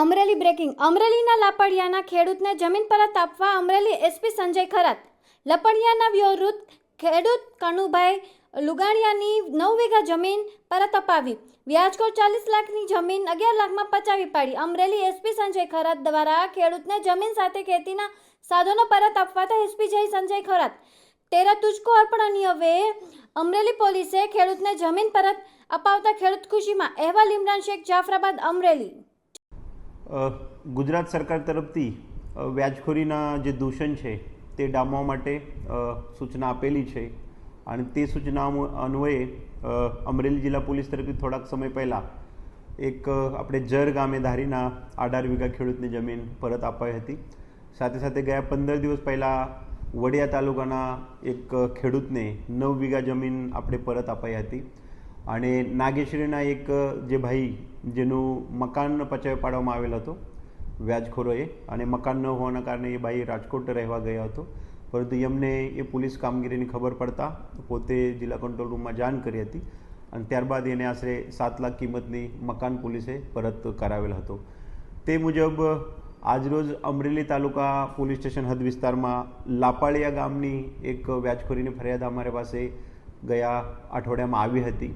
Amreli breaking. અમરેલીના લાપડિયાના ખેડૂતને જમીન પરત આપવા અમરેલી એસપી સંજય ખરાત. લપડિયાના વ્યવૃત ખેડૂત કણુભાઈ લુગાણિયાની નવ વીઘા જમીન પરત અપાવી વ્યાજખોર ચાલીસ લાખની જમીન અગિયાર લાખમાં પચાવી પાડી. અમરેલી એસપી સંજય ખરાત દ્વારા ખેડૂતને જમીન સાથે ખેતીના સાધનો પરત અપવાતા એસપી જય સંજય ખરાત. તેરા તુજકો અર્પણ હવે અમરેલી પોલીસે ખેડૂતને જમીન પરત અપાવતા ખેડૂત ખુશીમાં. અહેવાલ, ઇમરાન શેખ, જાફરાબાદ, અમરેલી. ગુજરાત સરકાર તરફથી વ્યાજખોરીના જે દૂષણ છે, તે ડામવા માટે સૂચના આપેલી છે. અને તે સૂચના અન્વયે અમરેલી જિલ્લા પોલીસ તરફથી થોડાક સમય પહેલાં, એક આપણે જર ગામે ધારીના અઢાર વીઘા ખેડૂતની જમીન પરત અપાઈ હતી. સાથે સાથે ગયા પંદર દિવસ પહેલાં, વડિયા તાલુકાના એક ખેડૂતને નવ વીઘા જમીન આપણે પરત અપાઈ હતી. અને નાગેશ્વરીના એક જે ભાઈ, જેનું મકાન પચાવી પાડવામાં આવેલ હતો, વ્યાજખોરોએ, અને મકાન ન હોવાના કારણે એ ભાઈ રાજકોટ રહેવા ગયો હતો. પરંતુ એમને એ પોલીસ કામગીરીની ખબર પડતા પોતે જિલ્લા કંટ્રોલ રૂમમાં જાણ કરી હતી અને ત્યારબાદ એને આશરે સાત લાખ કિંમતની મકાન પોલીસે પરત કરાવેલ હતો. તે મુજબ, આજરોજ અમરેલી તાલુકા પોલીસ સ્ટેશન હદ વિસ્તારમાં લાપાળિયા ગામની એક વ્યાજખોરીની ફરિયાદ અમારી પાસે ગયા અઠવાડિયામાં આવી હતી.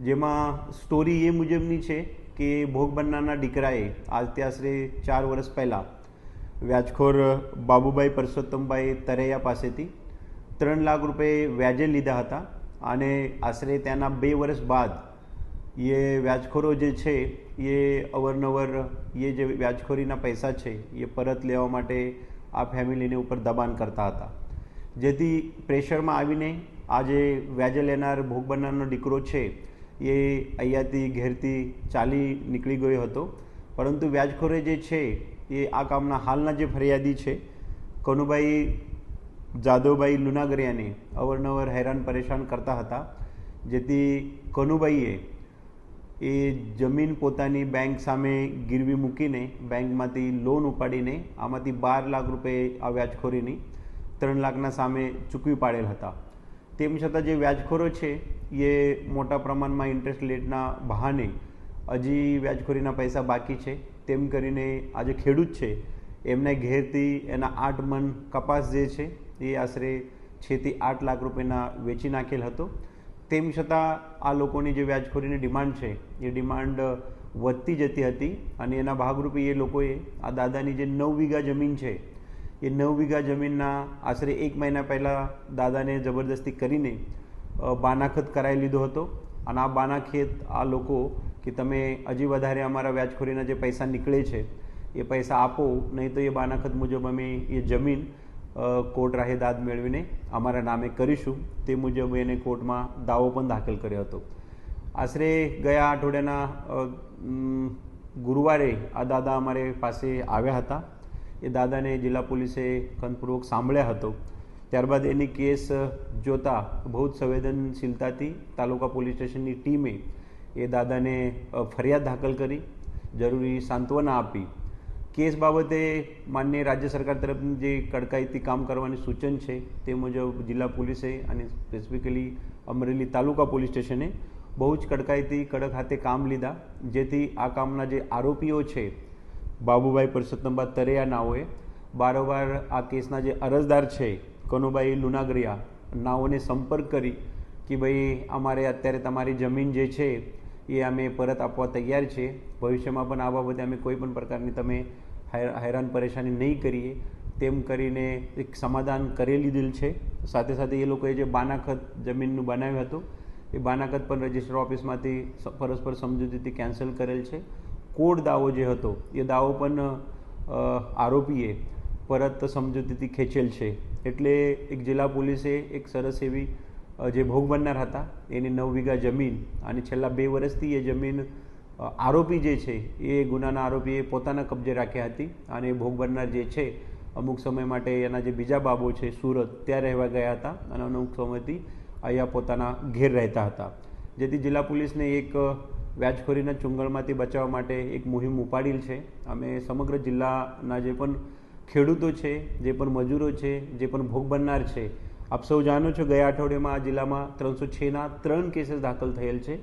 જેમાં સ્ટોરી એ મુજબની છે કે ભોગ બનનારના દીકરાએ આજથી આશરે ચાર વર્ષ પહેલાં વ્યાજખોર બાબુભાઈ પરસોત્તમભાઈ તરૈયા પાસેથી ત્રણ લાખ રૂપિયા વ્યાજે લીધા હતા અને આશરે ત્યાંના બે વર્ષ બાદ એ વ્યાજખોરો જે છે એ અવરનવર એ જે વ્યાજખોરીના પૈસા છે એ પરત લેવા માટે આ ફેમિલીને ઉપર દબાણ કરતા હતા. જેથી પ્રેશરમાં આવીને આજે વ્યાજે લેનાર ભોગ બનનારનો દીકરો છે એ અહીંયાથી ઘેરથી ચાલી નીકળી ગયો હતો. પરંતુ વ્યાજખોરે જે છે, એ આ કામના હાલના જે ફરિયાદી છે, કનુભાઈ જાદવભાઈ લુનાગરિયાને અવારનવાર હેરાન પરેશાન કરતા હતા, જેથી કનુભાઈએ એ જમીન પોતાની બેંક સામે ગીરવી મૂકીને બેંકમાંથી લોન ઉપાડીને આમાંથી બાર લાખ રૂપિયા આ વ્યાજખોરીની ત્રણ લાખના સામે ચૂકવી પાડેલ હતા. તેમ છતાં જે વ્યાજખોરો છે, એ મોટા પ્રમાણમાં ઇન્ટરેસ્ટ રેટના બહાને હજી વ્યાજખોરીના પૈસા બાકી છે. તેમ કરીને આ જે ખેડૂત છે, એમને ઘેરથી એના આઠ મન કપાસ જે છે, એ આશરે છથી આઠ લાખ રૂપિયાના વેચી નાખેલ હતો. તેમ છતાં આ લોકોની જે વ્યાજખોરીની ડિમાન્ડ છે, એ ડિમાન્ડ વધતી જતી હતી અને એના ભાગરૂપે એ લોકોએ આ દાદાની જે નવ વીઘા જમીન છે એ નવ વીઘા જમીનના આશરે એક મહિના પહેલાં દાદાને જબરદસ્તી કરીને બાનાખત કરાવી લીધો હતો. અને આ બાનાખેત આ લોકો કે તમે હજી વધારે અમારા વ્યાજખોરીના જે પૈસા નીકળે છે, એ પૈસા આપો, નહીં તો એ બાનાખત મુજબ અમે એ જમીન કોર્ટ રાહે દાદ મેળવીને અમારા નામે કરીશું. તે મુજબ એને કોર્ટમાં દાવો પણ દાખલ કર્યો હતો. આશરે ગયા અઠવાડિયાના ગુરુવારે આ દાદા અમારે પાસે આવ્યા હતા. એ દાદાને જિલ્લા પોલીસે કનપૂર્વક સાંભળ્યા હતો. ત્યારબાદ એની કેસ જોતા બહુ જ સંવેદનશીલતાથી તાલુકા પોલીસ સ્ટેશનની ટીમે એ દાદાને ફરિયાદ દાખલ કરી, જરૂરી સાંત્વના આપી. કેસ બાબતે માન્ય રાજ્ય સરકાર તરફની જે કડકાઈથી કામ કરવાની સૂચન છે તે મુજબ જિલ્લા પોલીસે અને સ્પેસિફિકલી અમરેલી તાલુકા પોલીસ સ્ટેશને બહુ જ કડકાઈથી કડક હાથે કામ લીધા. જેથી આ કામના જે આરોપીઓ છે બાબુભાઈ પરસોત્તમબા તરેયા નાઓએ બારોબાર આ કેસના જે અરજદાર છે, કનુભાઈ લુનાગરિયા, નાઓને સંપર્ક કરી કે ભાઈ અમારે અત્યારે તમારી જમીન જે છે, એ અમે પરત આપવા તૈયાર છે. ભવિષ્યમાં પણ આ બાબતે અમે કોઈ પણ પ્રકારની તમે હેરાન પરેશાની નહીં કરીએ. તેમ કરીને એક સમાધાન કરી લીધેલ છે. સાથે સાથે એ લોકોએ જે બાનાખત જમીનનું બનાવ્યું હતું, એ બાનાખત પણ રજિસ્ટર ઓફિસમાંથી પરસ્પર સમજૂતીથી કેન્સલ કરેલ છે. કોડ દાવો જે હતો, એ દાવો પણ આરોપીએ પરત સમજૂતીથી ખેંચેલ છે. એટલે એક જિલ્લા પોલીસે એક સરસ એવી જે ભોગ બનનાર હતા, એની નવ વીઘા જમીન અને છેલ્લા બે વર્ષથી એ જમીન આરોપી જે છે, એ ગુનાના આરોપીએ પોતાના કબજે રાખ્યા હતી અને ભોગ બનનાર જે છે, અમુક સમય માટે એના જે બીજા બાબો છે, સુરત, ત્યાં રહેવા ગયા હતા અને અમુક સમયથી અહીંયા પોતાના ઘેર રહેતા હતા. જેથી જિલ્લા પોલીસને એક વ્યાજખોરીના ચુંગળમાંથી બચાવવા માટે એક મુહિમ ઉપાડેલ છે. અમે સમગ્ર જિલ્લાના જે પણ ખેડૂતો છે, જે પણ મજૂરો છે, જે પણ ભોગ બનનાર છે, આપ સૌ જાણો છો ગયા અઠવાડિયામાં આ જિલ્લામાં ત્રણસો છના ત્રણ કેસીસ દાખલ થયેલ છે.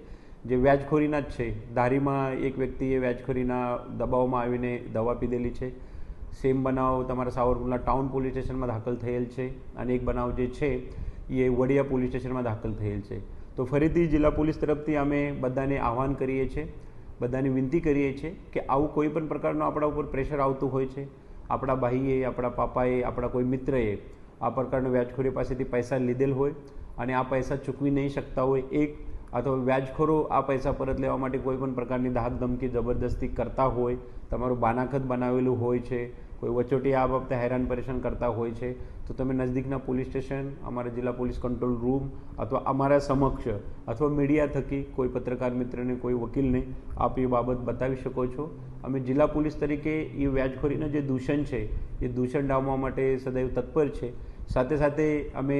જે વ્યાજખોરીના જ છે. ધારીમાં એક વ્યક્તિએ વ્યાજખોરીના દબાવમાં આવીને દવા પીધેલી છે. સેમ બનાવ તમારા સાવરકુંડલા ટાઉન પોલીસ સ્ટેશનમાં દાખલ થયેલ છે. અને એક બનાવ જે છે, એ વડિયા પોલીસ સ્ટેશનમાં દાખલ થયેલ છે. તો ફરીથી જિલ્લા પોલીસ તરફથી અમે બધાને આહવાન કરીએ છીએ, બધાને વિનંતી કરીએ છીએ કે આવું કોઈ પણ પ્રકારનું આપણા ઉપર પ્રેશર આવતું હોય છે, આપણા ભાઈએ, આપણા પાપાએ, આપણા કોઈ મિત્રએ આ પ્રકારનો વ્યાજખોરી પાસેથી પૈસા લીધેલ હોય અને આ પૈસા ચૂકવી નહીં શકતા હોય એક અથવા વ્યાજખોરો આ પૈસા પરત લેવા માટે કોઈ પણ પ્રકારની ધાક ધમકી જબરદસ્તી કરતા હોય, તમારું બાનાખત બનાવેલું હોય છે કોઈ વચોટી આ બાબતે હેરાન પરેશાન કરતા હોય છે, તો તમે નજદીકના પોલીસ સ્ટેશન, અમારા જિલ્લા પોલીસ કંટ્રોલ રૂમ અથવા અમારા સમક્ષ અથવા મીડિયા થકી કોઈ પત્રકાર મિત્રને, કોઈ વકીલને આપ એ બાબત બતાવી શકો છો. અમે જિલ્લા પોલીસ તરીકે એ વ્યાજખોરીનું જે દૂષણ છે, એ દૂષણ ડામવા માટે સદૈવ તત્પર છે. સાથે સાથે અમે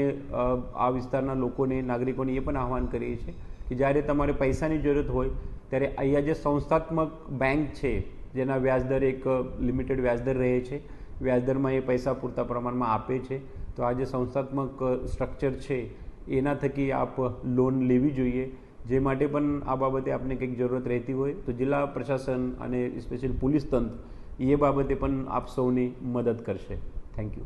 આ વિસ્તારના લોકોને, નાગરિકોને એ પણ આહવાન કરીએ છીએ કે જ્યારે તમારે પૈસાની જરૂરત હોય, ત્યારે અહીંયા જે સંસ્થાત્મક બેંક છે જેના વ્યાજદર એક લિમિટેડ વ્યાજદર રહે છે. વ્યાજદરમાં એ પૈસા પૂરતા પ્રમાણમાં આપે છે. તો આ જે સંસ્થાત્મક સ્ટ્રક્ચર છે, એના થકી આપ લોન લેવી જોઈએ. જે માટે પણ આ બાબતે આપને કંઈક જરૂરત રહેતી હોય તો જિલ્લા પ્રશાસન અને સ્પેશિયલ પોલીસ તંત્ર એ બાબતે પણ આપ સૌની મદદ કરશે. Thank you